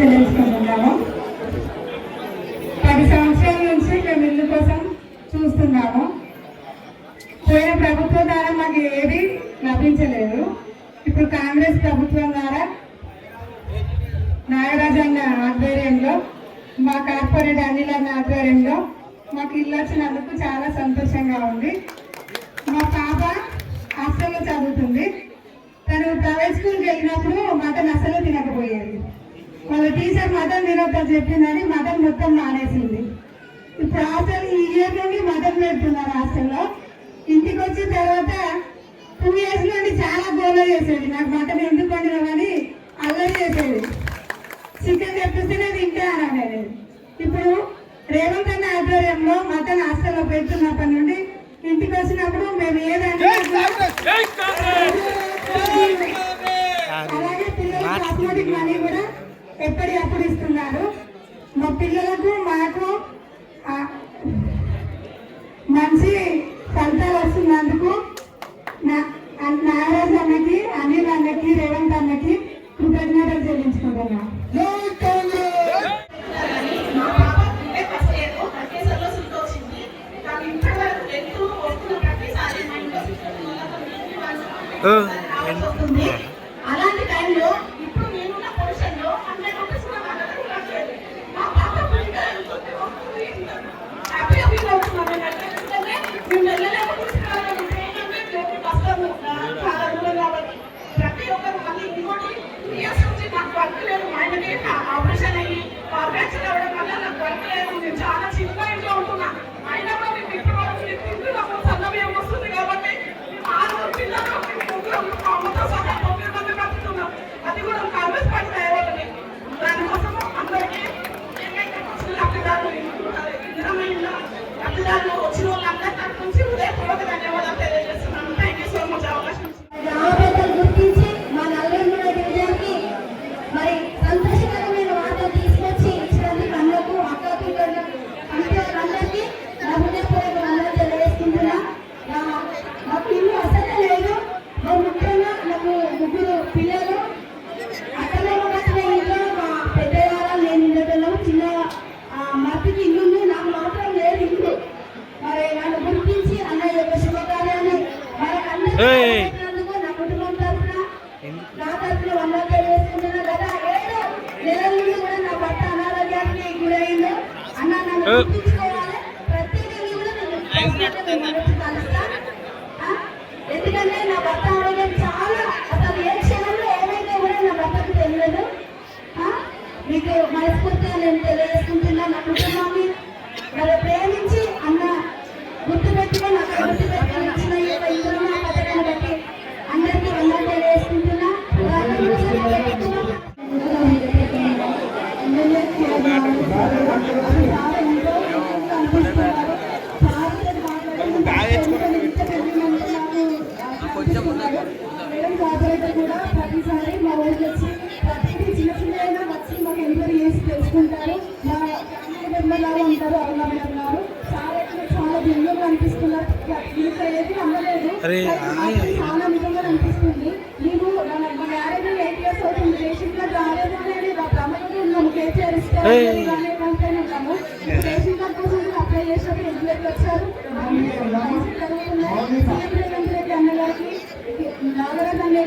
చెల్లించుకుంటున్నాము పది సంవత్సరాల నుంచి మేము ఇల్లు కోసం చూస్తున్నాము. పోయిన ప్రభుత్వం ద్వారా మాకు ఏది లభించలేదు. ఇప్పుడు కాంగ్రెస్ ప్రభుత్వం ద్వారా నాగరాజన్న ఆధ్వర్యంలో మా కార్పొరేట్ అనిల్ అన్న ఆధ్వర్యంలో మాకు ఇల్లు వచ్చినందుకు చాలా సంతోషంగా ఉంది. మా పాప హాస్టల్లో చదువుతుంది. తను ప్రైవేట్ స్కూల్కి వెళ్ళినప్పుడు మటన్ అసలు తినకపోయేది. వాళ్ళ టీచర్ మటన్ తినొద్దని చెప్పిందని మటన్ మొత్తం మానేసింది. ఇప్పుడు హాస్టల్ ఈ ఇయర్ నుండి మటన్ పెడుతున్నారు హాస్టల్లో. ఇంటికి వచ్చిన తర్వాత టూ ఇయర్స్ నుండి చాలా గోల చేసేది. నాకు మటన్ ఎందుకు వండినామని అల్లరి చేసేది. చికెన్ తెప్పిస్తేనే తింటే అని అనేది. ఇప్పుడు రేవంత్ అన్న ఆధ్వర్యంలో మటన్ హాస్టల్లో పెడుతున్నప్పటి నుండి ఇంటికి వచ్చినప్పుడు మేము ఏదైనా అలాగే పిల్లల కాస్మెటిక్ మనీ కూడా ఎప్పటికప్పుడు ఇస్తున్నారు? మా పిల్లలకు మాకు మంచి ఫలితాలు వస్తున్నందుకు నా- నాగరాజ్ అన్నకి అనిల్ అన్నకి రేవంత్ అన్నకి కృతజ్ఞతలు చెల్లించుకుంటున్నాను మా పాప ఉండే أبلغ నెలల కూడా నా భర్త అనారోగ్యానికి గురైంది అన్న నన్ను. గుర్తించుకోవాలి. ప్రతి నెల కూడా నేను కలుస్తా. ఎందుకంటే నా భర్త ఆరోగ్యం చాలా అసలు ఏ క్షణంలో ఏమైతే కూడా నా భర్తకు తెలియదు? మీకు మనస్ఫూర్తిగా నేను తెలియజేసుకుంటున్నా. నా కుటుంబాన్ని మరి ప్రేమించి అన్న గుర్తుపెట్టుకొని అక్కడ గుర్తుపెట్టుకొని మేడం కార్పొరేటర్ కూడా ప్రతిసారి మా ఊరికి వచ్చి ప్రతిదీ చిన్న చిన్న వచ్చి మాకు ఎంక్వైరీ చేసి తెలుసుకుంటారు మా లాగా ఉంటారు అరుణ మేడం గారు చాలా భిన్నంగా అనిపిస్తున్నారు ఏది నమ్మలేదు చాలా నిజంగా అనిపిస్తుంది మన మా మ్యారేజ్ ఎయిట్ ఇయర్స్ అవుతుంది రేషన్ కార్డ్ రాలేదు అనేది మా ప్రమాణం ఉన్నాము. కానీ కంపెనీ ఉన్నాము రేషన్ కార్డ్ కోసం కూడా అప్లై చేసినప్పుడు ఎంక్వైరీ వచ్చారు జరుగుతున్నాయి సీఎం రేవంత్ రెడ్డి అన్న గారికి నాగరాజ్ అన్నయ్య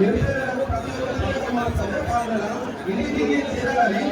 తెలుస్తున్నాను ఏయ్ అమ్మా. ఆగుండే. జై